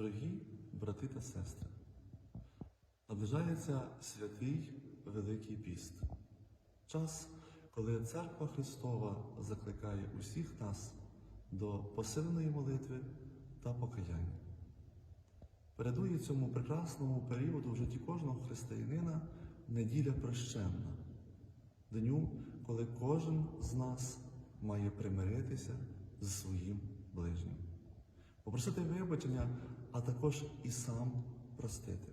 Дорогі брати та сестри, наближається святий Великий Піст, час, коли Церква Христова закликає усіх нас до посиленої молитви та покаяння. Передує цьому прекрасному періоду в житті кожного християнина неділя прощенна, дню, коли кожен з нас має примиритися з своїм ближнім попросити вибачення, а також і сам простити.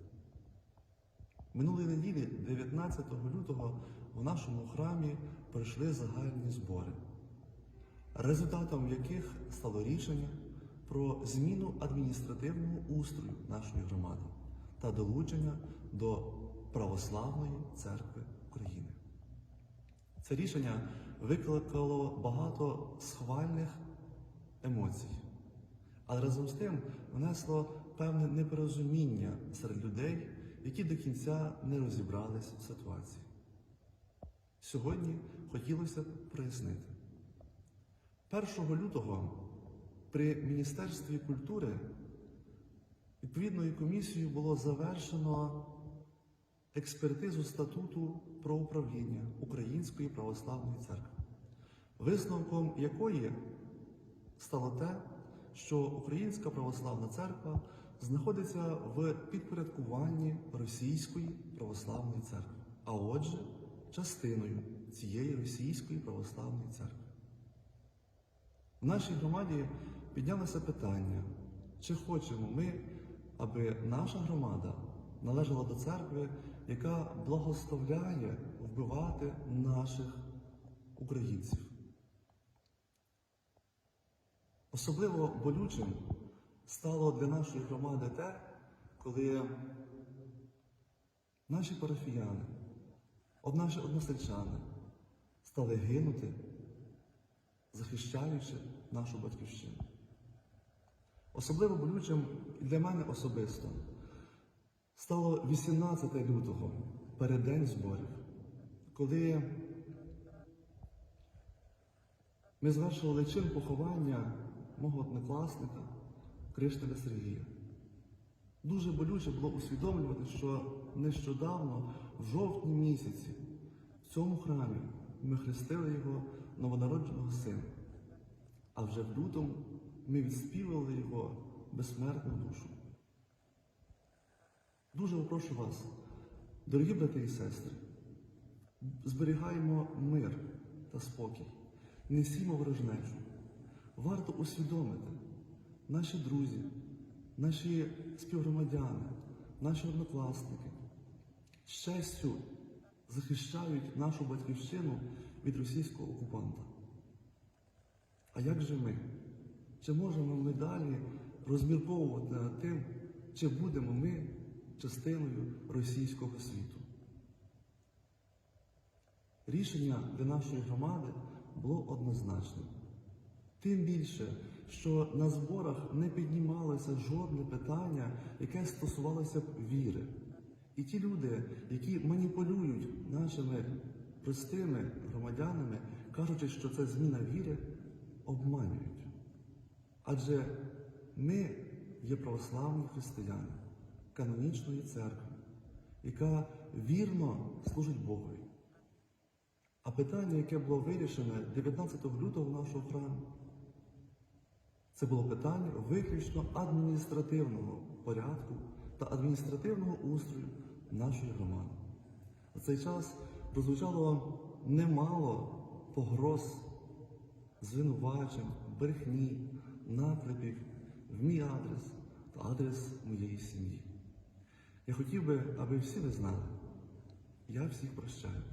Минулої неділі, 19 лютого, в нашому храмі пройшли загальні збори, результатом яких стало рішення про зміну адміністративного устрою нашої громади та долучення до Православної церкви України. Це рішення викликало багато схвальних емоцій, але разом з тим внесло певне непорозуміння серед людей, які до кінця не розібрались в ситуації. Сьогодні хотілося б прояснити. 1 лютого при Міністерстві культури відповідною комісією було завершено експертизу статуту про управління Української православної церкви, висновком якої стало те, що Українська православна церква знаходиться в підпорядкуванні Російської православної церкви, а отже, частиною цієї Російської православної церкви. В нашій громаді піднялося питання, чи хочемо ми, аби наша громада належала до церкви, яка благословляє вбивати наших українців. Особливо болючим стало для нашої громади те, коли наші парафіяни, наші односельчани стали гинути, захищаючи нашу батьківщину. Особливо болючим і для мене особисто стало 18 лютого, переддень зборів, коли ми звершували чин поховання мого однокласника Кришталя Сергія. Дуже болюче було усвідомлювати, що нещодавно, в жовтні місяці, в цьому храмі ми хрестили його новонародженого сина, а вже в лютому ми відспівали його безсмертну душу. Дуже прошу вас, дорогі брати і сестри, зберігаємо мир та спокій, несімо ворожнечу. Варто усвідомити, наші друзі, наші співгромадяни, наші однокласники з захищають нашу батьківщину від російського окупанта. А як же ми? Чи можемо ми далі розмірковувати над тим, чи будемо ми частиною російського світу? Рішення для нашої громади було однозначним. Тим більше, що на зборах не піднімалося жодне питання, яке стосувалося віри. І ті люди, які маніпулюють нашими простими громадянами, кажучи, що це зміна віри, обманюють. Адже ми є православні християни канонічної церкви, яка вірно служить Богові. А питання, яке було вирішене 19 лютого в нашому храмі, це було питання виключно адміністративного порядку та адміністративного устрою нашої громади. За цей час прозвучало немало погроз, звинувачень, брехні, наклепів в мій адрес та адрес моєї сім'ї. Я хотів би, аби всі ви знали, я всіх прощаю.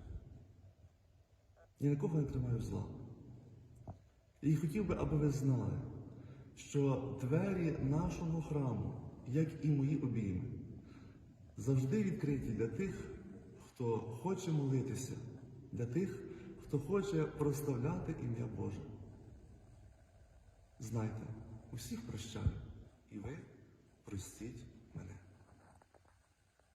Ні на кого не тримаю зла. І хотів би, аби ви знали, що двері нашого храму, як і мої обійми, завжди відкриті для тих, хто хоче молитися, для тих, хто хоче прославляти ім'я Боже. Знайте, усіх прощаю, і ви простіть мене.